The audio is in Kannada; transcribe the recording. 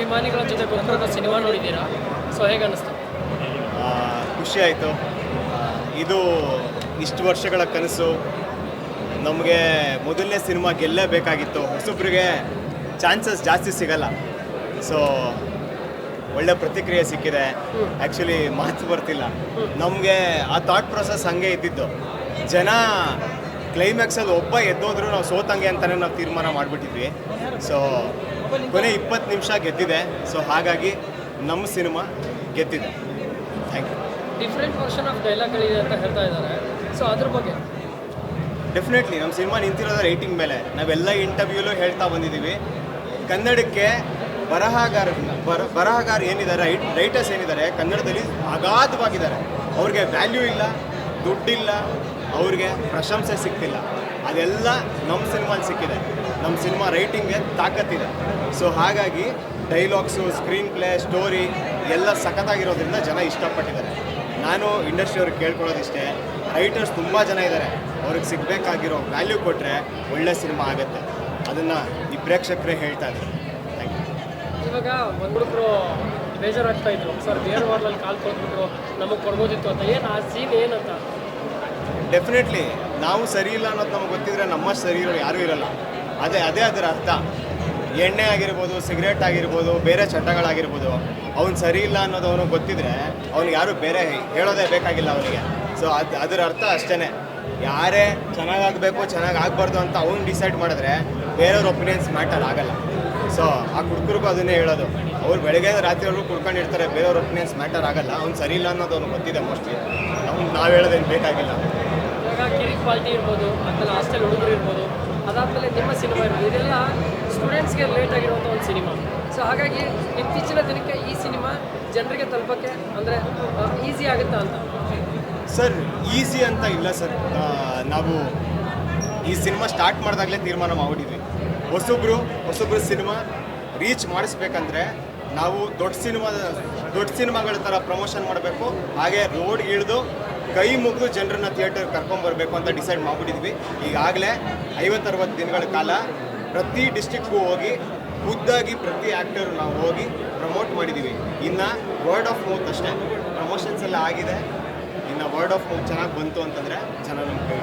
ಅಭಿಮಾನಿಗಳ ಜೊತೆ ಕುತ್ಕೊಂಡು ಸಿನಿಮಾ ನೋಡಿದ್ದೀರಾ? ಸೊ ಹೇಗೆ ಅನ್ನಿಸ್ತು? ಖುಷಿ ಆಯಿತು. ಇದು ಇಷ್ಟು ವರ್ಷಗಳ ಕನಸು. ನಮಗೆ ಮೊದಲನೇ ಸಿನಿಮಾ ಗೆಲ್ಲೇಬೇಕಾಗಿತ್ತು. ಹೊಸಬ್ರಿಗೆ ಚಾನ್ಸಸ್ ಜಾಸ್ತಿ ಸಿಗಲ್ಲ. ಸೊ ಒಳ್ಳೆ ಪ್ರತಿಕ್ರಿಯೆ ಸಿಕ್ಕಿದೆ. ಆ್ಯಕ್ಚುಲಿ ಮಾತು ಬರ್ತಿಲ್ಲ. ನಮಗೆ ಆ ಥಾಟ್ ಪ್ರೊಸೆಸ್ ಹಂಗೆ ಇದ್ದಿದ್ದು. ಜನ ಕ್ಲೈಮ್ಯಾಕ್ಸಲ್ಲಿ ಒಬ್ಬ ಎದ್ದೋದ್ರು ನಾವು ಸೋತಂಗೆ ಅಂತಲೇ ನಾವು ತೀರ್ಮಾನ ಮಾಡಿಬಿಟ್ಟಿದ್ವಿ. ಸೊ ಕೊನೆ ಇಪ್ಪತ್ತು ನಿಮಿಷ ಗೆದ್ದಿದೆ. ಸೊ ಹಾಗಾಗಿ ನಮ್ಮ ಸಿನಿಮಾ ಗೆದ್ದಿದೆ. Thank you different version of ಡೈಲಾಗ್ಗಳಿದೆ ಅಂತ ಹೇಳ್ತಾ ಇದ್ದಾರೆ. ಸೊ ಅದ್ರ ಬಗ್ಗೆ? ಡೆಫಿನೆಟ್ಲಿ ನಮ್ಮ ಸಿನಿಮಾ ನಿಂತಿರೋದು ರೈಟಿಂಗ್ ಮೇಲೆ. ನಾವೆಲ್ಲ ಇಂಟರ್ವ್ಯೂಲು ಹೇಳ್ತಾ ಬಂದಿದ್ದೀವಿ. ಕನ್ನಡಕ್ಕೆ ಬರಹಗಾರ ಬರ ಬರಹಗಾರ ಏನಿದ್ದಾರೆ ರೈಟ್ ರೈಟರ್ಸ್ ಏನಿದ್ದಾರೆ ಕನ್ನಡದಲ್ಲಿ ಅಗಾಧವಾಗಿದ್ದಾರೆ. ಅವ್ರಿಗೆ ವ್ಯಾಲ್ಯೂ ಇಲ್ಲ ದುಡ್ಡಿಲ್ಲ ಅವ್ರಿಗೆ ಪ್ರಶಂಸೆ ಸಿಗ್ತಿಲ್ಲ. ಅದೆಲ್ಲ ನಮ್ಮ ಸಿನಿಮಾಲಿ ಸಿಕ್ಕಿದೆ. ನಮ್ಮ ಸಿನಿಮಾ ರೈಟಿಂಗ್ಗೆ ತಾಕತ್ತಿದೆ. ಸೊ ಹಾಗಾಗಿ ಡೈಲಾಗ್ಸು ಸ್ಕ್ರೀನ್ ಪ್ಲೇ ಸ್ಟೋರಿ ಎಲ್ಲ ಸಖತ್ತಾಗಿರೋದ್ರಿಂದ ಜನ ಇಷ್ಟಪಟ್ಟಿದ್ದಾರೆ. ನಾನು ಇಂಡಸ್ಟ್ರಿ ಅವ್ರಿಗೆ ಕೇಳ್ಕೊಳ್ಳೋದಿಷ್ಟೇ, ರೈಟರ್ಸ್ ತುಂಬ ಜನ ಇದ್ದಾರೆ. ಅವ್ರಿಗೆ ಸಿಗಬೇಕಾಗಿರೋ ವ್ಯಾಲ್ಯೂ ಕೊಟ್ಟರೆ ಒಳ್ಳೆ ಸಿನಿಮಾ ಆಗುತ್ತೆ. ಅದನ್ನು ಈ ಪ್ರೇಕ್ಷಕರೇ ಹೇಳ್ತಾ ಇದ್ದಾರೆ. ಥ್ಯಾಂಕ್ ಯು ಇವಾಗ ಒಂದು ಹುಡುಗರು ಬೇಜಾರಾಗ್ತಾ ಇದ್ರು. ಸರ್, ಬೇರೆ ವಾರ್ಲಲ್ಲಿ ಕಾಲ್ ಕೊಟ್ಬಿಟ್ರು, ನಮಗೆ ಕೊಡ್ಬೋದಿತ್ತು ಅಂತ. ಏನು ಆ ಸೀನ್ ಏನಂತ? ಡೆಫಿನೆಟ್ಲಿ ನಾವು ಸರಿ ಇಲ್ಲ ಅನ್ನೋದು ನಮ್ಗೆ ಗೊತ್ತಿದ್ರೆ ನಮ್ಮ ಸರಿ ಯಾರು ಯಾರೂ ಇರಲ್ಲ. ಅದೇ ಅದೇ ಅದರ ಅರ್ಥ. ಎಣ್ಣೆ ಆಗಿರ್ಬೋದು, ಸಿಗರೇಟ್ ಆಗಿರ್ಬೋದು, ಬೇರೆ ಚಟಗಳಾಗಿರ್ಬೋದು, ಅವ್ನು ಸರಿ ಇಲ್ಲ ಅನ್ನೋದು ಅವನು ಗೊತ್ತಿದ್ರೆ ಅವ್ನಿಗೆ ಯಾರು ಬೇರೆ ಹೇಳೋದೇ ಬೇಕಾಗಿಲ್ಲ ಅವನಿಗೆ. ಸೊ ಅದು, ಅದರ ಅರ್ಥ ಅಷ್ಟೇ ಯಾರೇ ಚೆನ್ನಾಗಾಗಬೇಕು ಚೆನ್ನಾಗಿ ಆಗಬಾರ್ದು ಅಂತ ಅವ್ನು ಡಿಸೈಡ್ ಮಾಡಿದ್ರೆ ಬೇರೆಯವ್ರ ಒಪಿನಿಯನ್ಸ್ ಮ್ಯಾಟರ್ ಆಗಲ್ಲ. ಸೊ ಆ ಕುಡ್ಕರಿಗೂ ಅದನ್ನೇ ಹೇಳೋದು. ಅವ್ರು ಬೆಳಗ್ಗೆ ರಾತ್ರಿವರೆಗೂ ಕುಡ್ಕೊಂಡಿರ್ತಾರೆ, ಬೇರೆಯವ್ರ ಒಪಿನಿಯನ್ಸ್ ಮ್ಯಾಟರ್ ಆಗಲ್ಲ. ಅವ್ನು ಸರಿ ಇಲ್ಲ ಅನ್ನೋದು ಅವ್ನು ಗೊತ್ತಿದೆ ಮೋಸ್ಟ್ಲಿ ಅವ್ನು ನಾವು ಹೇಳೋದೇನು ಬೇಕಾಗಿಲ್ಲ. ಪಾರ್ಟಿ ಇರ್ಬೋದು ಆಮೇಲೆ ಹಾಸ್ಟೆಲ್ ಹುಡುಗರು ಇರ್ಬೋದು, ಅದಾದಮೇಲೆ ನಿಮ್ಮ ಸಿನಿಮಾ ಇರ್ಬೋದು. ಇದೆಲ್ಲ ಸ್ಟೂಡೆಂಟ್ಸ್ಗೆ ರಿಲೇಟ್ ಆಗಿರುವಂಥ ಒಂದು ಸಿನಿಮಾ ಸೊ ಹಾಗಾಗಿ ಇತ್ತೀಚಿನ ದಿನಕ್ಕೆ ಈ ಸಿನಿಮಾ ಜನರಿಗೆ ತಲುಪಕ್ಕೆ ಅಂದರೆ ಈಸಿ ಆಗುತ್ತಾ ಅಂತ? ಸರ್ ಈಸಿ ಅಂತ ಇಲ್ಲ ಸರ್. ನಾವು ಈ ಸಿನಿಮಾ ಸ್ಟಾರ್ಟ್ ಮಾಡಿದಾಗಲೇ ತೀರ್ಮಾನ ಮಾಡಿದ್ವಿ. ಹೊಸೊಬ್ರು ಹೊಸೊಬ್ರು ಸಿನಿಮಾ ರೀಚ್ ಮಾಡಿಸ್ಬೇಕಂದ್ರೆ ನಾವು ದೊಡ್ಡ ಸಿನಿಮಾ, ದೊಡ್ಡ ಸಿನಿಮಾಗಳ ಥರ ಪ್ರಮೋಷನ್ ಮಾಡಬೇಕು. ಹಾಗೆ ರೋಡ್ಗೆ ಇಳಿದು ಕೈ ಮುಗಿದು ಜನರನ್ನ ಥಿಯೇಟರ್ ಕರ್ಕೊಂಬರ್ಬೇಕು ಅಂತ ಡಿಸೈಡ್ ಮಾಡಿಬಿಟ್ಟಿದ್ವಿ. ಈಗಾಗಲೇ ಐವತ್ತರವತ್ತು ದಿನಗಳ ಕಾಲ ಪ್ರತಿ ಡಿಸ್ಟಿಕ್ಗೂ ಹೋಗಿ ಖುದ್ದಾಗಿ ಪ್ರತಿ ಆ್ಯಕ್ಟರು ನಾವು ಹೋಗಿ ಪ್ರಮೋಟ್ ಮಾಡಿದ್ದೀವಿ ಇನ್ನು ವರ್ಡ್ ಆಫ್ ಮೌತ್ ಅಷ್ಟೇ. ಪ್ರಮೋಷನ್ಸ್ ಎಲ್ಲ ಆಗಿದೆ. ಇನ್ನು ವರ್ಡ್ ಆಫ್ ಮೌತ್ ಚೆನ್ನಾಗಿ ಬಂತು ಅಂತಂದರೆ ಜನ ನಮ್ಗೆ